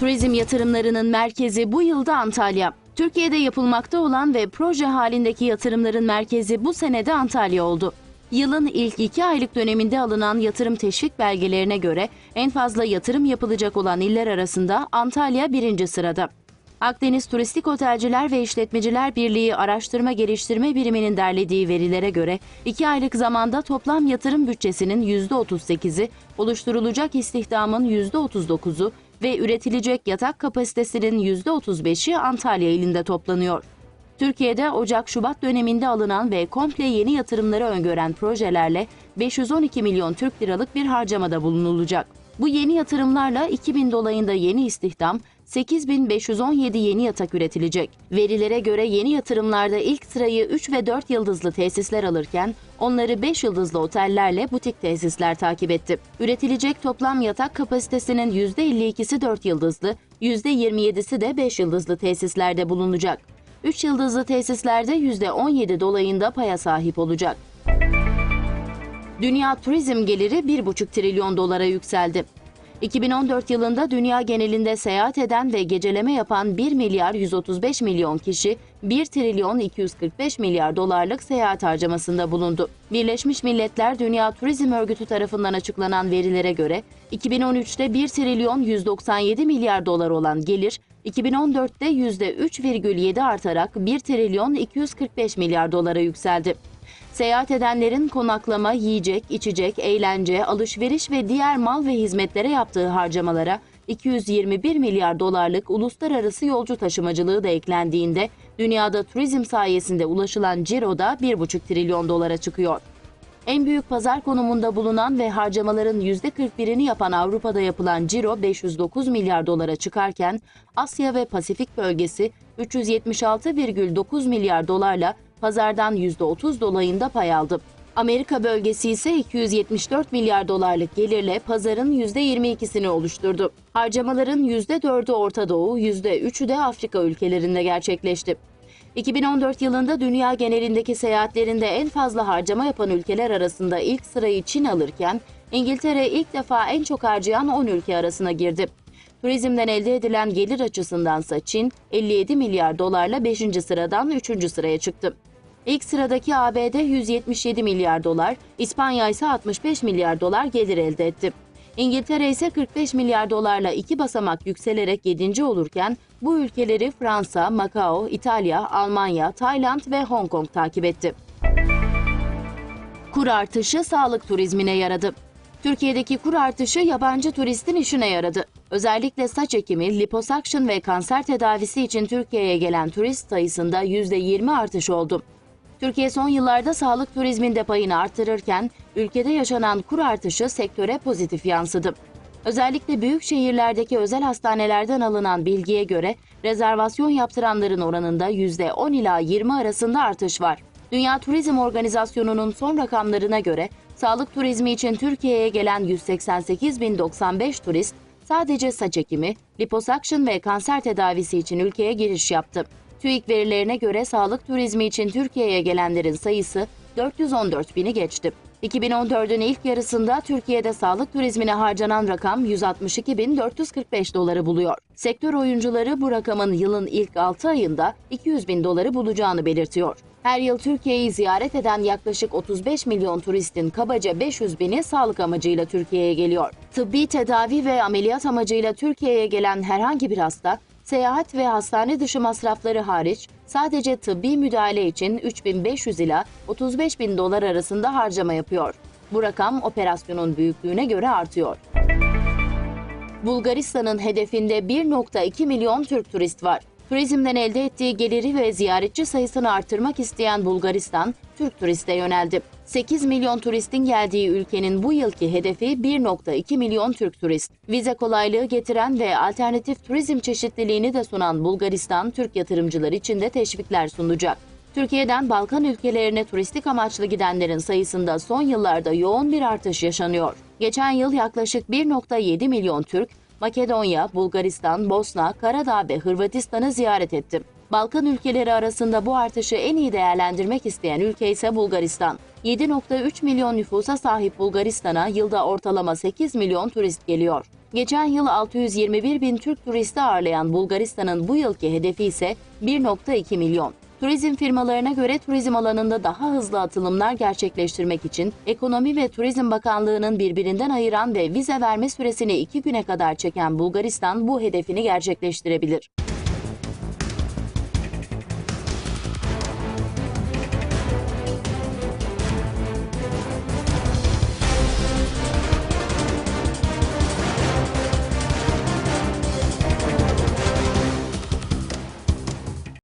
Turizm yatırımlarının merkezi bu yılda Antalya. Türkiye'de yapılmakta olan ve proje halindeki yatırımların merkezi bu senede Antalya oldu. Yılın ilk iki aylık döneminde alınan yatırım teşvik belgelerine göre en fazla yatırım yapılacak olan iller arasında Antalya birinci sırada. Akdeniz Turistik Otelciler ve İşletmeciler Birliği Araştırma Geliştirme Biriminin derlediği verilere göre 2 aylık zamanda toplam yatırım bütçesinin %38'i, oluşturulacak istihdamın %39'u ve üretilecek yatak kapasitesinin %35'i Antalya ilinde toplanıyor. Türkiye'de Ocak-Şubat döneminde alınan ve komple yeni yatırımları öngören projelerle 512 milyon Türk liralık bir harcamada bulunulacak. Bu yeni yatırımlarla 2000 dolayında yeni istihdam, 8517 yeni yatak üretilecek. Verilere göre yeni yatırımlarda ilk sırayı 3 ve 4 yıldızlı tesisler alırken onları 5 yıldızlı otellerle butik tesisler takip etti. Üretilecek toplam yatak kapasitesinin %52'si 4 yıldızlı, %27'si de 5 yıldızlı tesislerde bulunacak. 3 yıldızlı tesislerde %17 dolayında paya sahip olacak. Dünya turizm geliri 1,5 trilyon dolara yükseldi. 2014 yılında dünya genelinde seyahat eden ve geceleme yapan 1 milyar 135 milyon kişi 1 trilyon 245 milyar dolarlık seyahat harcamasında bulundu. Birleşmiş Milletler Dünya Turizm Örgütü tarafından açıklanan verilere göre 2013'te 1 trilyon 197 milyar dolar olan gelir 2014'te %3,7 artarak 1 trilyon 245 milyar dolara yükseldi. Seyahat edenlerin konaklama, yiyecek, içecek, eğlence, alışveriş ve diğer mal ve hizmetlere yaptığı harcamalara 221 milyar dolarlık uluslararası yolcu taşımacılığı da eklendiğinde dünyada turizm sayesinde ulaşılan ciro da 1,5 trilyon dolara çıkıyor. En büyük pazar konumunda bulunan ve harcamaların %41'ini yapan Avrupa'da yapılan ciro 509 milyar dolara çıkarken Asya ve Pasifik bölgesi 376,9 milyar dolarla pazardan %30 dolayında pay aldı. Amerika bölgesi ise 274 milyar dolarlık gelirle pazarın %22'sini oluşturdu. Harcamaların %4'ü Orta Doğu, %3'ü de Afrika ülkelerinde gerçekleşti. 2014 yılında dünya genelindeki seyahatlerinde en fazla harcama yapan ülkeler arasında ilk sırayı Çin alırken İngiltere ilk defa en çok harcayan 10 ülke arasına girdi. Turizmden elde edilen gelir açısındansa Çin 57 milyar dolarla 5. sıradan 3. sıraya çıktı. İlk sıradaki ABD 177 milyar dolar, İspanya ise 65 milyar dolar gelir elde etti. İngiltere ise 45 milyar dolarla iki basamak yükselerek 7. olurken bu ülkeleri Fransa, Macao, İtalya, Almanya, Tayland ve Hong Kong takip etti. Kur artışı sağlık turizmine yaradı. Türkiye'deki kur artışı yabancı turistin işine yaradı. Özellikle saç ekimi, liposuction ve kanser tedavisi için Türkiye'ye gelen turist sayısında %20 artış oldu. Türkiye son yıllarda sağlık turizminde payını artırırken ülkede yaşanan kur artışı sektöre pozitif yansıdı. Özellikle büyük şehirlerdeki özel hastanelerden alınan bilgiye göre rezervasyon yaptıranların oranında %10 ila 20 arasında artış var. Dünya Turizm Organizasyonu'nun son rakamlarına göre sağlık turizmi için Türkiye'ye gelen 188.095 turist sadece saç ekimi, liposuction ve kanser tedavisi için ülkeye giriş yaptı. TÜİK verilerine göre sağlık turizmi için Türkiye'ye gelenlerin sayısı 414 bini geçti. 2014'ün ilk yarısında Türkiye'de sağlık turizmine harcanan rakam 162.445 doları buluyor. Sektör oyuncuları bu rakamın yılın ilk 6 ayında 200 bin doları bulacağını belirtiyor. Her yıl Türkiye'yi ziyaret eden yaklaşık 35 milyon turistin kabaca 500 bini sağlık amacıyla Türkiye'ye geliyor. Tıbbi tedavi ve ameliyat amacıyla Türkiye'ye gelen herhangi bir hasta seyahat ve hastane dışı masrafları hariç sadece tıbbi müdahale için 3500 ila 35 bin dolar arasında harcama yapıyor. Bu rakam operasyonun büyüklüğüne göre artıyor. Bulgaristan'ın hedefinde 1.2 milyon Türk turist var. Turizmden elde ettiği geliri ve ziyaretçi sayısını artırmak isteyen Bulgaristan, Türk turiste yöneldi. 8 milyon turistin geldiği ülkenin bu yılki hedefi 1.2 milyon Türk turist. Vize kolaylığı getiren ve alternatif turizm çeşitliliğini de sunan Bulgaristan, Türk yatırımcılar için de teşvikler sunacak. Türkiye'den Balkan ülkelerine turistik amaçlı gidenlerin sayısında son yıllarda yoğun bir artış yaşanıyor. Geçen yıl yaklaşık 1.7 milyon Türk, Makedonya, Bulgaristan, Bosna, Karadağ ve Hırvatistan'ı ziyaret etti. Balkan ülkeleri arasında bu artışı en iyi değerlendirmek isteyen ülke ise Bulgaristan. 7.3 milyon nüfusa sahip Bulgaristan'a yılda ortalama 8 milyon turist geliyor. Geçen yıl 621 bin Türk turisti ağırlayan Bulgaristan'ın bu yılki hedefi ise 1.2 milyon. Turizm firmalarına göre turizm alanında daha hızlı atılımlar gerçekleştirmek için Ekonomi ve Turizm Bakanlığı'nın birbirinden ayıran ve vize verme süresini iki güne kadar çeken Bulgaristan bu hedefini gerçekleştirebilir.